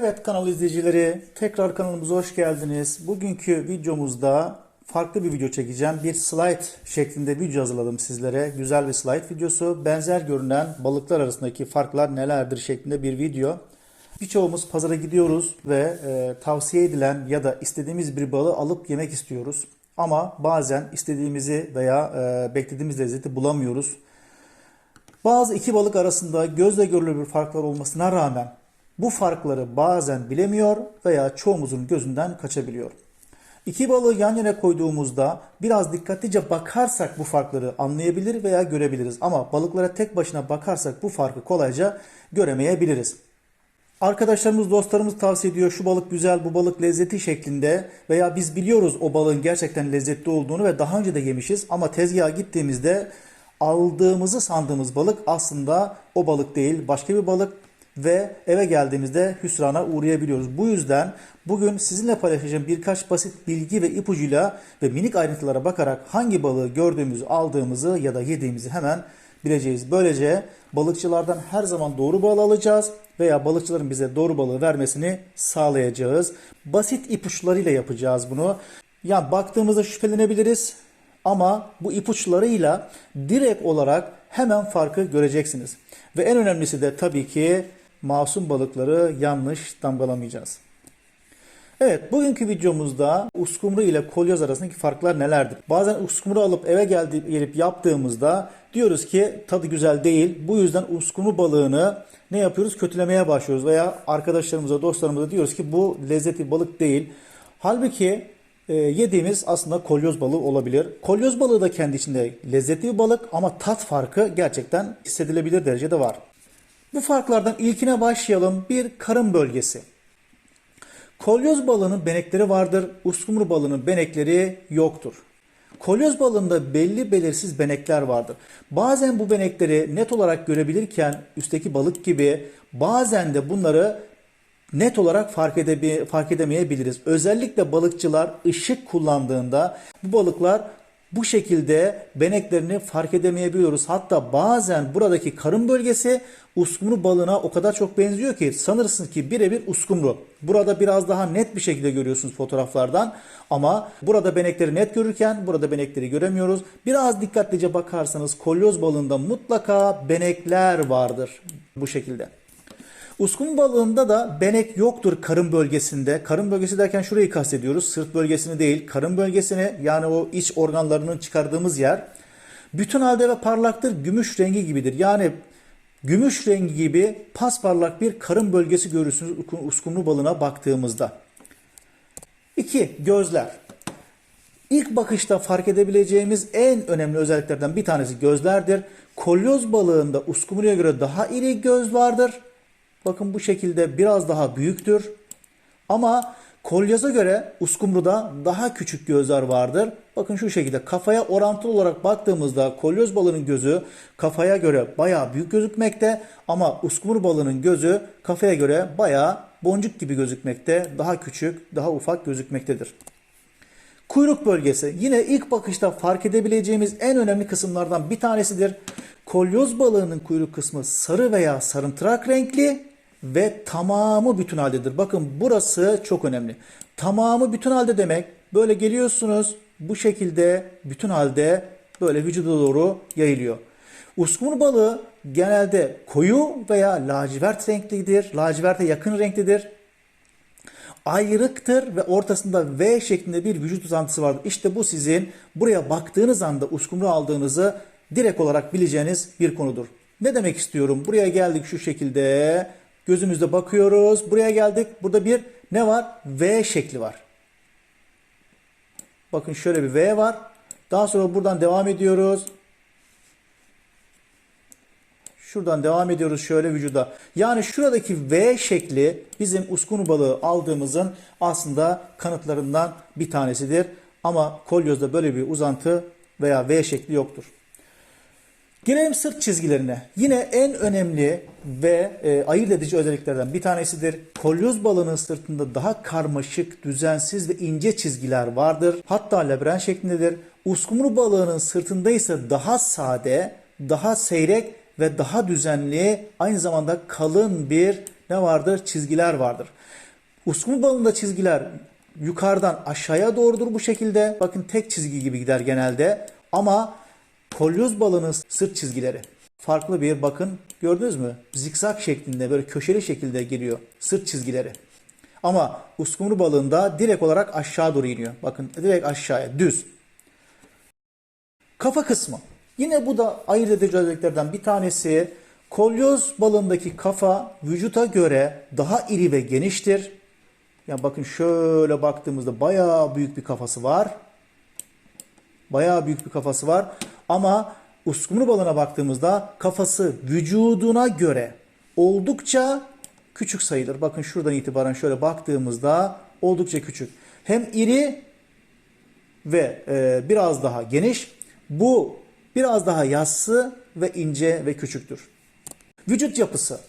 Evet kanal izleyicileri tekrar kanalımıza hoş geldiniz. Bugünkü videomuzda farklı bir video çekeceğim. Bir slide şeklinde video hazırladım sizlere. Güzel bir slide videosu. Benzer görünen balıklar arasındaki farklar nelerdir şeklinde bir video. Birçoğumuz pazara gidiyoruz ve e, tavsiye edilen ya da istediğimiz bir balığı alıp yemek istiyoruz. Ama bazen istediğimizi veya e, beklediğimiz lezzeti bulamıyoruz. Bazı iki balık arasında gözle görülür bir farklar olmasına rağmen bu farkları bazen bilemiyor veya çoğumuzun gözünden kaçabiliyor. İki balığı yan yana koyduğumuzda biraz dikkatlice bakarsak bu farkları anlayabilir veya görebiliriz. Ama balıklara tek başına bakarsak bu farkı kolayca göremeyebiliriz. Arkadaşlarımız, dostlarımız tavsiye ediyor şu balık güzel, bu balık lezzeti şeklinde veya biz biliyoruz o balığın gerçekten lezzetli olduğunu ve daha önce de yemişiz ama tezgaha gittiğimizde aldığımızı sandığımız balık aslında o balık değil, başka bir balık ve eve geldiğimizde hüsrana uğrayabiliyoruz. Bu yüzden bugün sizinle paylaşacağım birkaç basit bilgi ve ipucuyla ve minik ayrıntılara bakarak hangi balığı gördüğümüzü, aldığımızı ya da yediğimizi hemen bileceğiz. Böylece balıkçılardan her zaman doğru balığı alacağız veya balıkçıların bize doğru balığı vermesini sağlayacağız. Basit ipuçlarıyla yapacağız bunu. Yani baktığımızda şüphelenebiliriz ama bu ipuçlarıyla direkt olarak hemen farkı göreceksiniz. Ve en önemlisi de tabii ki masum balıkları yanlış damgalamayacağız. Evet, bugünkü videomuzda uskumru ile kolyoz arasındaki farklar nelerdir? Bazen uskumru alıp eve geldi, gelip yaptığımızda diyoruz ki tadı güzel değil. Bu yüzden uskumru balığını ne yapıyoruz? Kötülemeye başlıyoruz veya arkadaşlarımıza, dostlarımıza diyoruz ki bu lezzetli balık değil. Halbuki e, yediğimiz aslında kolyoz balığı olabilir. Kolyoz balığı da kendi içinde lezzetli bir balık ama tat farkı gerçekten hissedilebilir derecede var. Bu farklardan ilkine başlayalım. Bir karın bölgesi. Kolyoz balığının benekleri vardır. Uskumru balığının benekleri yoktur. Kolyoz balığında belli belirsiz benekler vardır. Bazen bu benekleri net olarak görebilirken üstteki balık gibi bazen de bunları net olarak fark, edebe fark edemeyebiliriz. Özellikle balıkçılar ışık kullandığında bu balıklar bu şekilde beneklerini fark edemeyebiliyoruz. Hatta bazen buradaki karın bölgesi uskumru balığına o kadar çok benziyor ki sanırsınız ki birebir uskumru. Burada biraz daha net bir şekilde görüyorsunuz fotoğraflardan ama burada benekleri net görürken burada benekleri göremiyoruz. Biraz dikkatlice bakarsanız kolyoz balığında mutlaka benekler vardır bu şekilde. Uskumru balığında da benek yoktur karın bölgesinde. Karın bölgesi derken şurayı kastediyoruz. Sırt bölgesini değil, karın bölgesini yani o iç organlarının çıkardığımız yer. Bütün halde ve parlaktır, gümüş rengi gibidir. Yani gümüş rengi gibi pasparlak bir karın bölgesi görürsünüz uskumru balığına baktığımızda. 2. Gözler. İlk bakışta fark edebileceğimiz en önemli özelliklerden bir tanesi gözlerdir. Kolyoz balığında uskumruya göre daha iri göz vardır. Bakın bu şekilde biraz daha büyüktür. Ama kolyaza göre uskumruda daha küçük gözler vardır. Bakın şu şekilde kafaya orantılı olarak baktığımızda kolyoz balığının gözü kafaya göre bayağı büyük gözükmekte ama uskumru balığının gözü kafaya göre bayağı boncuk gibi gözükmekte, daha küçük, daha ufak gözükmektedir. Kuyruk bölgesi yine ilk bakışta fark edebileceğimiz en önemli kısımlardan bir tanesidir. Kolyoz balığının kuyruk kısmı sarı veya sarımtırak renkli ve tamamı bütün haldedir. Bakın burası çok önemli. Tamamı bütün halde demek böyle geliyorsunuz bu şekilde bütün halde böyle vücuda doğru yayılıyor. Uskumru balığı genelde koyu veya lacivert renklidir. Laciverte yakın renklidir. Ayrıktır ve ortasında V şeklinde bir vücut uzantısı vardır. İşte bu sizin buraya baktığınız anda uskumru aldığınızı direkt olarak bileceğiniz bir konudur. Ne demek istiyorum? Buraya geldik şu şekilde. Gözümüzde bakıyoruz. Buraya geldik. Burada bir ne var? V şekli var. Bakın şöyle bir V var. Daha sonra buradan devam ediyoruz. Şuradan devam ediyoruz şöyle vücuda. Yani şuradaki V şekli bizim uskunu balığı aldığımızın aslında kanıtlarından bir tanesidir. Ama kolyozda böyle bir uzantı veya V şekli yoktur. Gelelim sırt çizgilerine. Yine en önemli ve e, ayırt edici özelliklerden bir tanesidir. Kolyoz balığının sırtında daha karmaşık, düzensiz ve ince çizgiler vardır. Hatta labirent şeklindedir. Uskumru balığının sırtında ise daha sade, daha seyrek ve daha düzenli, aynı zamanda kalın bir ne vardır? Çizgiler vardır. Uskumru balığında çizgiler yukarıdan aşağıya doğrudur bu şekilde. Bakın tek çizgi gibi gider genelde. Ama kolyoz balığının sırt çizgileri farklı bir bakın gördünüz mü? Zikzak şeklinde böyle köşeli şekilde geliyor sırt çizgileri. Ama uskumru balığında direkt olarak aşağı doğru iniyor. Bakın direkt aşağıya düz. Kafa kısmı. Yine bu da ayırt edici özelliklerden bir tanesi. Kolyoz balığındaki kafa vücuta göre daha iri ve geniştir. Ya bakın şöyle baktığımızda bayağı büyük bir kafası var. Bayağı büyük bir kafası var. Ama uskumru balığına baktığımızda kafası vücuduna göre oldukça küçük sayılır. Bakın şuradan itibaren şöyle baktığımızda oldukça küçük. Hem iri ve e, biraz daha geniş. Bu biraz daha yassı ve ince ve küçüktür. Vücut yapısı.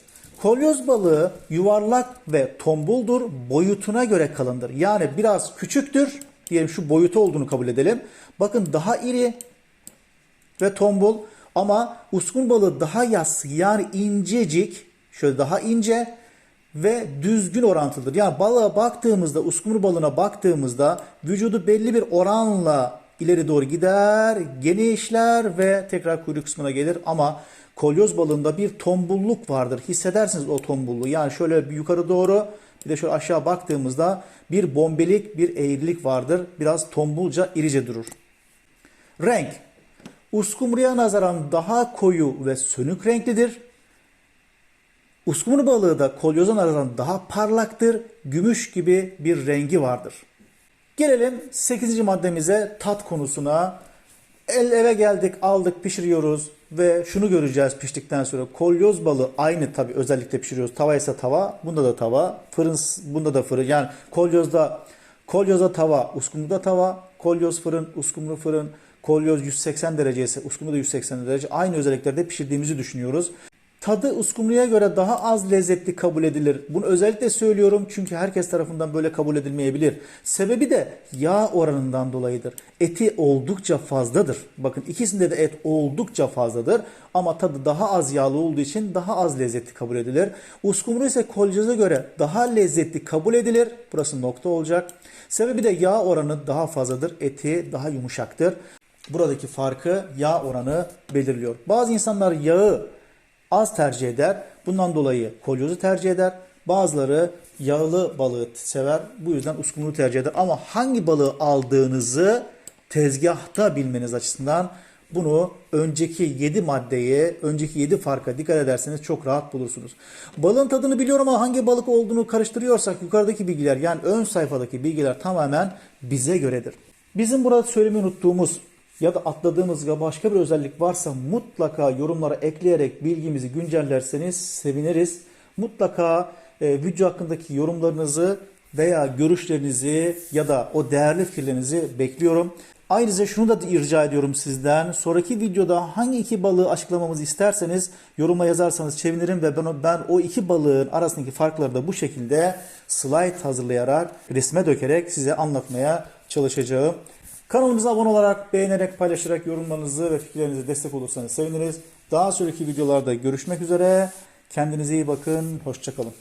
Kolyoz balığı yuvarlak ve tombuldur. Boyutuna göre kalındır. Yani biraz küçüktür. Diyelim şu boyutu olduğunu kabul edelim. Bakın daha iri ve tombul ama uskun balığı daha yassı yani incecik şöyle daha ince ve düzgün orantılıdır. Yani balığa baktığımızda uskumru balığına baktığımızda vücudu belli bir oranla ileri doğru gider, genişler ve tekrar kuyruk kısmına gelir ama kolyoz balığında bir tombulluk vardır. Hissedersiniz o tombulluğu. Yani şöyle yukarı doğru bir de şöyle aşağı baktığımızda bir bombelik, bir eğrilik vardır. Biraz tombulca, irice durur. Renk. Uskumruya nazaran daha koyu ve sönük renklidir. Uskumru balığı da kolyoza nazaran daha parlaktır. Gümüş gibi bir rengi vardır. Gelelim 8. maddemize tat konusuna. El eve geldik, aldık, pişiriyoruz ve şunu göreceğiz piştikten sonra. Kolyoz balığı aynı tabi özellikle pişiriyoruz. Tava ise tava, bunda da tava. Fırın bunda da fırın. Yani kolyozda kolyozda tava, uskumruda tava, kolyoz fırın, uskumru fırın, kolyoz 180 derece ise uskumru da 180 derece. Aynı özelliklerde pişirdiğimizi düşünüyoruz. Tadı uskumruya göre daha az lezzetli kabul edilir. Bunu özellikle söylüyorum çünkü herkes tarafından böyle kabul edilmeyebilir. Sebebi de yağ oranından dolayıdır. Eti oldukça fazladır. Bakın ikisinde de et oldukça fazladır ama tadı daha az yağlı olduğu için daha az lezzetli kabul edilir. Uskumru ise kolyoza göre daha lezzetli kabul edilir. Burası nokta olacak. Sebebi de yağ oranı daha fazladır. Eti daha yumuşaktır. Buradaki farkı yağ oranı belirliyor. Bazı insanlar yağı az tercih eder. Bundan dolayı kolyozu tercih eder. Bazıları yağlı balığı sever. Bu yüzden uskumru tercih eder. Ama hangi balığı aldığınızı tezgahta bilmeniz açısından bunu önceki 7 maddeyi, önceki 7 farka dikkat ederseniz çok rahat bulursunuz. Balığın tadını biliyorum ama hangi balık olduğunu karıştırıyorsak yukarıdaki bilgiler yani ön sayfadaki bilgiler tamamen bize göredir. Bizim burada söylemeyi unuttuğumuz ya da atladığımız başka bir özellik varsa mutlaka yorumlara ekleyerek bilgimizi güncellerseniz seviniriz. Mutlaka e, video hakkındaki yorumlarınızı veya görüşlerinizi ya da o değerli fikirlerinizi bekliyorum. Ayrıca şunu da rica ediyorum sizden. Sonraki videoda hangi iki balığı açıklamamızı isterseniz yoruma yazarsanız sevinirim ve ben ben o iki balığın arasındaki farkları da bu şekilde slide hazırlayarak, resme dökerek size anlatmaya çalışacağım. Kanalımıza abone olarak, beğenerek, paylaşarak yorumlarınızı ve fikirlerinizi destek olursanız seviniriz. Daha sonraki videolarda görüşmek üzere. Kendinize iyi bakın. Hoşçakalın.